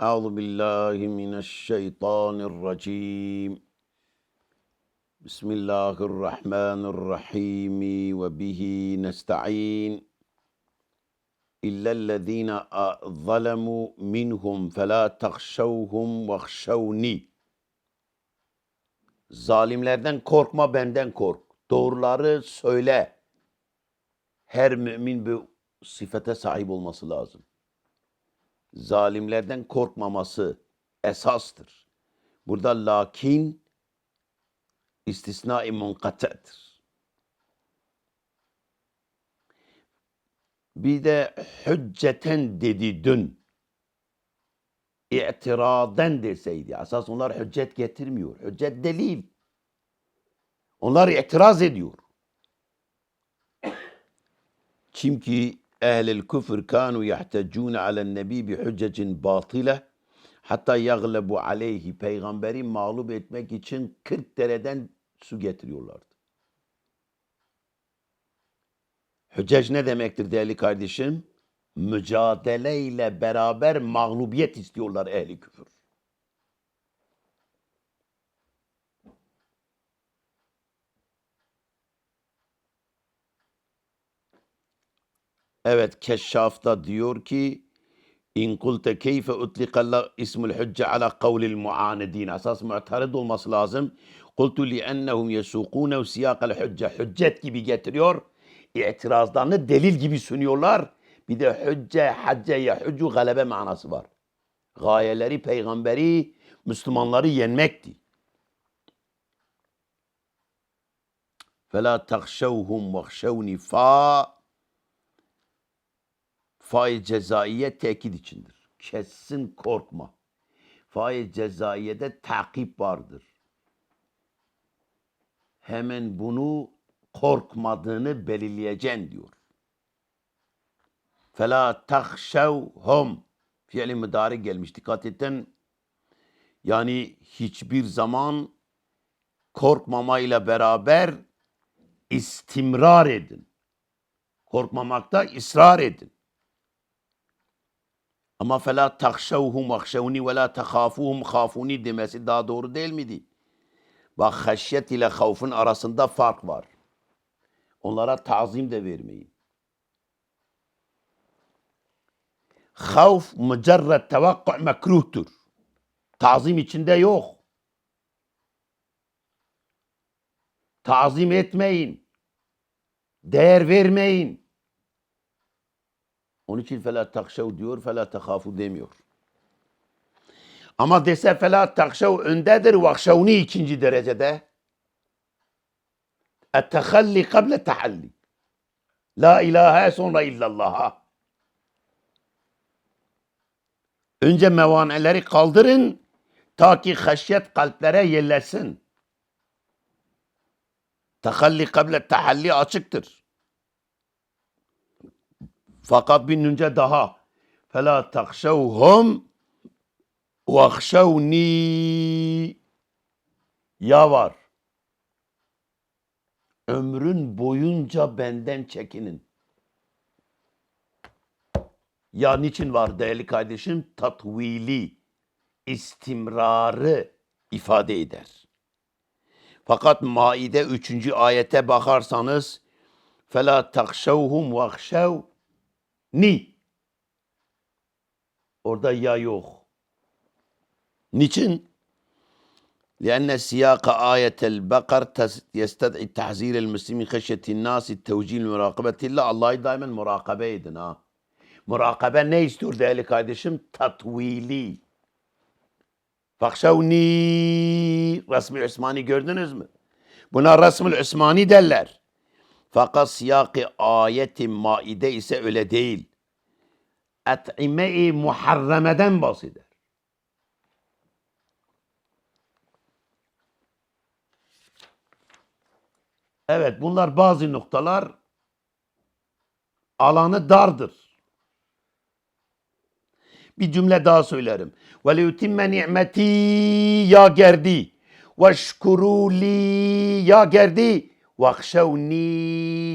أعوذ بالله من الشيطان الرجيم بسم الله الرحمن الرحيم وبه نستعين إلا الذين آ- ظلموا منهم فلا تخشوهم واخشوني Zalimlerden korkma benden kork. Doğruları söyle. Her mümin bu sıfete sahip olması lazım. Zalimlerden korkmaması esastır. Burada lakin istisna-i munkate'dir. Bir de hücceten dedi dün. İtiraden deseydi. Esas onlar hüccet getirmiyor. Hüccet delil. Onlar itiraz ediyor. Çünkü ehlil küfür kanu yahtecun alen nebi bi hüccecin batile hatta yaglebu aleyhi peygamberi mağlup etmek için 40 dereden su getiriyorlardı. Hüccec ne demektir değerli kardeşim? Mücadele ile beraber mağlubiyet istiyorlar ehli küfür. Evet Keşşaf'ta diyor ki İn kulte keyfe utlikalla ismul hücce ala kavlil muanidin. Asas mu'tarid olması lazım. Kultu li ennehum yesukûnev siyakal hücce. Hüccet gibi getiriyor. İtirazlarını delil gibi sunuyorlar. Bir de hücce, hacce, yahüccu galebe manası var. Gayeleri peygamberi, Müslümanları yenmekti. فَلَا تَخْشَوْهُمْ وَخْشَوْنِ fa Faiz cezaiye tekit içindir. Kessin korkma. Faiz cezaiyede takip vardır. Hemen bunu korkmadığını belirleyeceksin diyor. Fela tahşevhum fiili müdari gelmiş. Dikkat edin. Yani hiçbir zaman korkmamayla beraber istimrar edin. Korkmamakta ısrar edin. Ama fela tahşevhum vahşevni ve la tehafuhum khafuni demesi daha doğru değil miydi? Bak haşyet ile havfun arasında fark var. Onlara tazim de vermeyin. Havf mücerred tevakku mekruhtur. Tazim içinde yok. Tazim etmeyin. Değer vermeyin. Onun için fela takşav diyor, fela tehafu demiyor. Ama dese fela takşav öndedir, vakşavni ikinci derecede. Et-tehalli kable tehalli. La ilahe sonra illallah'a. Önce mevaneleri kaldırın ta ki haşyet kalplere yerleşsin. Tehalli kable tehalli açıktır. Fakat bir önce daha. Fela takşevhum vahşevni ya var. Ömrün boyunca benden çekinin. Ya niçin var değerli kardeşim? Tatvili, istimrarı ifade eder. Fakat Maide 3. ayete bakarsanız فَلَا تَخْشَوْهُمْ وَخْشَوْ Ni. Orada ya yok. Niçin? لأن سياق آية البقر تس- يستدعي تحذير المسلمين خشية الناس التوجيه لمراقبة الله Allah'ı daima murakabe edin ha. Murakabe ne istiyor değerli kardeşim? Tatvili. Fakşavni Resmi Osmani gördünüz mü? Buna Resmi Osmani derler. Fakat siyakı ayeti maide ise öyle değil. Et'ime-i muharremeden bahseder. Evet bunlar bazı noktalar alanı dardır. Bir cümle daha söylerim. Ve liyutimme ni'meti ya gerdi. Ve şkuru li ya gerdi. Vakşevni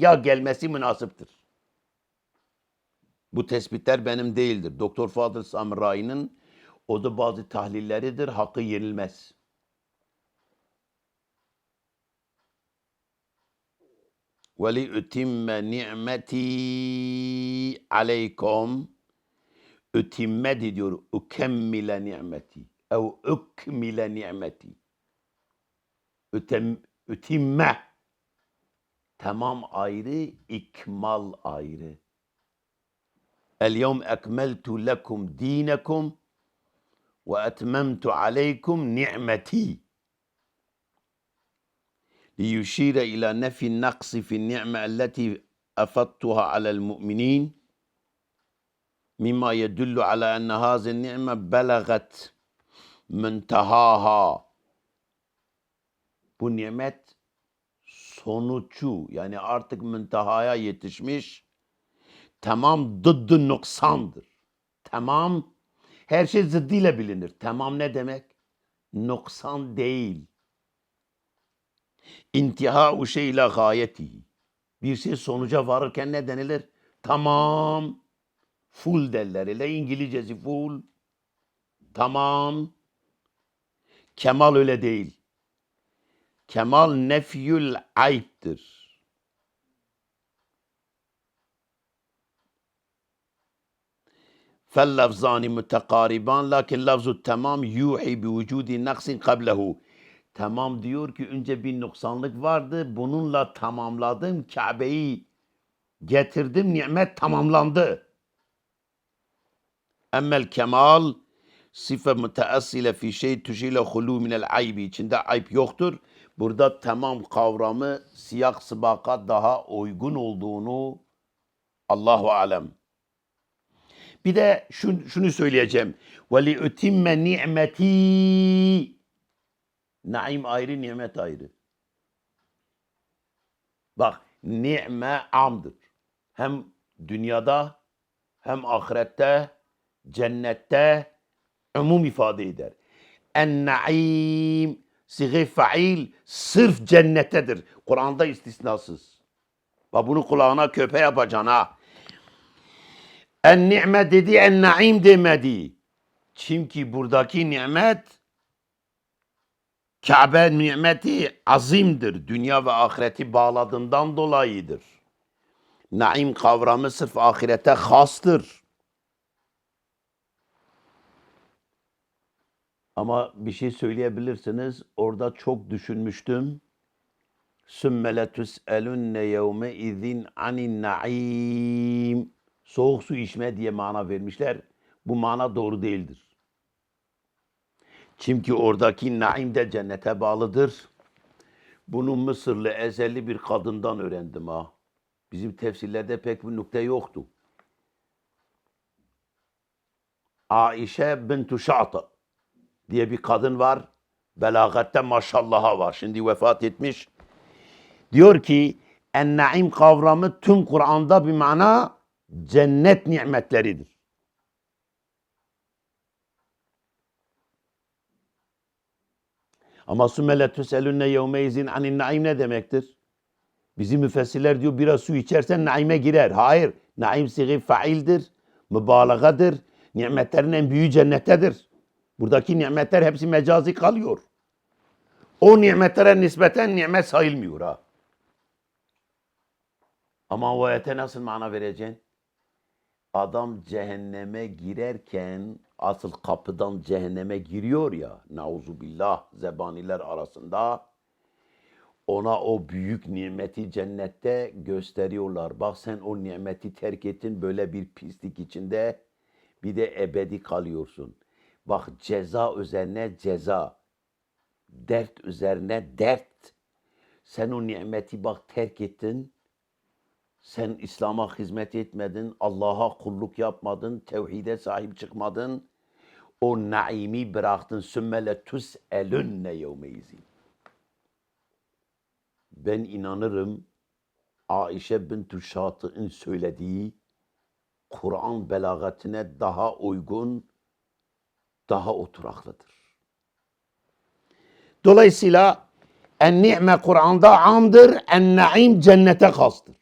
ya gelmesi münasiptir. Bu tespitler benim değildir. Doktor Fadıl Samrai'nin o da bazı tahlilleridir. Hakkı yenilmez. Ve li utimme ni'meti aleykum ütimme diyor. Ukemmile ni'meti. Ev ukmile ni'meti. Ütem, ütimme. Tamam ayrı, ikmal ayrı. اليوم أكملت لكم دينكم وأتممت عليكم نعمتي ليشير إلى نفي النقص في النعمة التي أفضتها على المؤمنين مما يدل على أن هذه النعمة بلغت منتهاها bu nimet يعني أرتك artık يتشمش. Tamam dıddı noksandır. Tamam her şey zıddıyla bilinir. Tamam ne demek? Noksan değil. İntiha şey ile gayetihi. Bir şey sonuca varırken ne denilir? Tamam. Full derler. Ile İngilizcesi full. Tamam. Kemal öyle değil. Kemal nefyül ayıptır. فاللفظان متقاربان لكن لفظ التمام يوحي بوجود نقص قبله Tamam diyor ki önce bir noksanlık vardı. Bununla tamamladım. Kabe'yi getirdim. Nimet tamamlandı. Emmel kemal sife müteessile fi şey tuşile hulu minel aybi. İçinde ayıp yoktur. Burada tamam kavramı siyak sıbaka daha uygun olduğunu Allahu alem. Bir de şunu, şunu söyleyeceğim. Ve li utimme ni'meti Naim ayrı, nimet ayrı. Bak, ni'me amdır. Hem dünyada hem ahirette, cennette umum ifade eder. En-naim sige fail sırf cennettedir. Kur'an'da istisnasız. Bak bunu kulağına köpe yapacaksın ha. En-ni'me dedi, en-naim demedi. Çünkü buradaki nimet Kabe nimeti azimdir. Dünya ve ahireti bağladığından dolayıdır. Naim kavramı sırf ahirete hastır. Ama bir şey söyleyebilirsiniz. Orada çok düşünmüştüm. Sümme letus'elunne yevme izin anin naim. Soğuk su içme diye mana vermişler. Bu mana doğru değildir. Çünkü oradaki naim de cennete bağlıdır. Bunu Mısırlı ezeli bir kadından öğrendim ha. Bizim tefsirlerde pek bir nokta yoktu. Aişe bintu Şa'ta diye bir kadın var. Belagatte maşallaha var. Şimdi vefat etmiş. Diyor ki en-naim kavramı tüm Kur'an'da bir mana cennet nimetleridir. Ama sümmele tüselünne yevmeyizin anin naim ne demektir? Bizim müfessirler diyor biraz su içersen naime girer. Hayır. Naim sigi faildir. Mübalağadır. Nimetlerin en büyüğü cennettedir. Buradaki nimetler hepsi mecazi kalıyor. O nimetlere nispeten nimet sayılmıyor ha. Ama o ayete nasıl mana vereceksin? Adam cehenneme girerken asıl kapıdan cehenneme giriyor ya nauzu billah zebaniler arasında ona o büyük nimeti cennette gösteriyorlar. Bak sen o nimeti terk ettin böyle bir pislik içinde bir de ebedi kalıyorsun. Bak ceza üzerine ceza. Dert üzerine dert. Sen o nimeti bak terk ettin. Sen İslam'a hizmet etmedin, Allah'a kulluk yapmadın, tevhide sahip çıkmadın. O naimi bıraktın. Sümmele tus'elünne yevmeyizin. Ben inanırım Aişe bint Şatı'ın söylediği Kur'an belagatine daha uygun, daha oturaklıdır. Dolayısıyla en-ni'me Kur'an'da amdır, en-naim cennete kastır.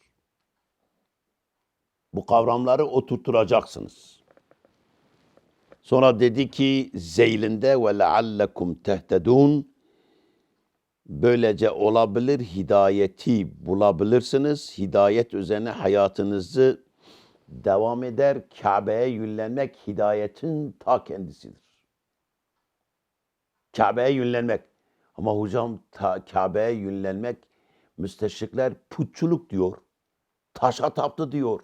Bu kavramları oturtturacaksınız. Sonra dedi ki zeylinde ve leallekum tehtedun. Böylece olabilir hidayeti bulabilirsiniz. Hidayet üzerine hayatınızı devam eder. Kabe'ye yönlenmek hidayetin ta kendisidir. Kabe'ye yönlenmek. Ama hocam ta, Kabe'ye yönlenmek müsteşrikler putçuluk diyor. Taşa taptı diyor.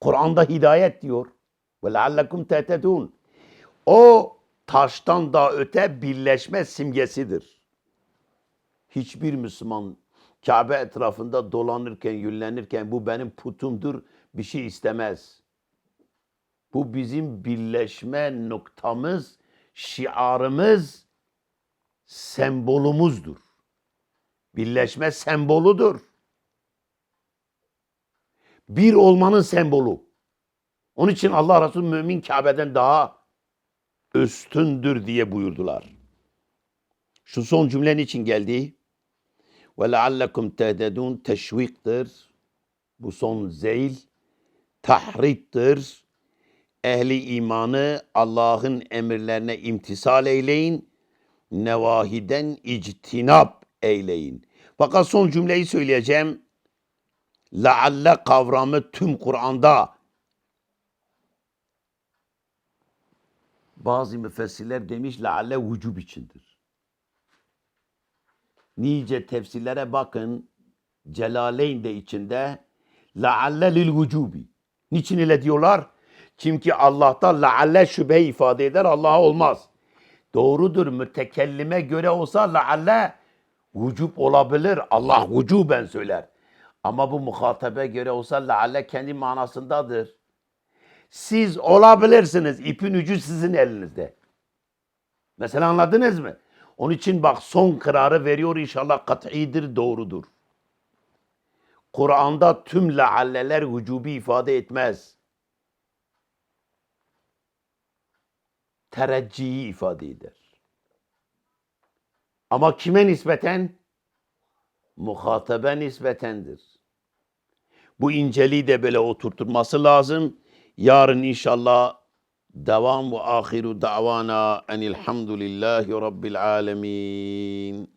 Kur'an'da hidayet diyor. Ve leallekum tehtedun. O taştan da öte birleşme simgesidir. Hiçbir Müslüman Kabe etrafında dolanırken, yönlenirken bu benim putumdur bir şey istemez. Bu bizim birleşme noktamız, şiarımız, sembolumuzdur. Birleşme semboludur. Bir olmanın sembolü. Onun için Allah Resulü mümin Kabe'den daha üstündür diye buyurdular. Şu son cümlen için geldi. Ve leallekum tehdedun teşviktir. Bu son zeyl tahrittir. Ehli imanı Allah'ın emirlerine imtisal eyleyin. Nevahiden ictinap eyleyin. Fakat son cümleyi söyleyeceğim. Lealle kavramı tüm Kur'an'da bazı müfessirler demiş lealle vücub içindir. Nice tefsirlere bakın. Celaleyn de içinde lealle lil vücubi. Niçin ile diyorlar? Çünkü Allah'ta lealle şüphe ifade eder, Allah'a olmaz. Doğrudur mütekellime göre olsa lealle vücub olabilir. Allah vücuben söyler. Ama bu muhatabe göre olsa lealle kendi manasındadır. Siz olabilirsiniz. İpin ucu sizin elinizde. Mesela anladınız mı? Onun için bak son kararı veriyor inşallah kat'idir, doğrudur. Kur'an'da tüm lealleler vücubi ifade etmez. Terecciyi ifade eder. Ama kime nispeten? Muhatabe nispetendir. Bu inceliği de böyle oturtulması lazım. Yarın inşallah devam ve ahiru davana enilhamdülillahi rabbil alemin.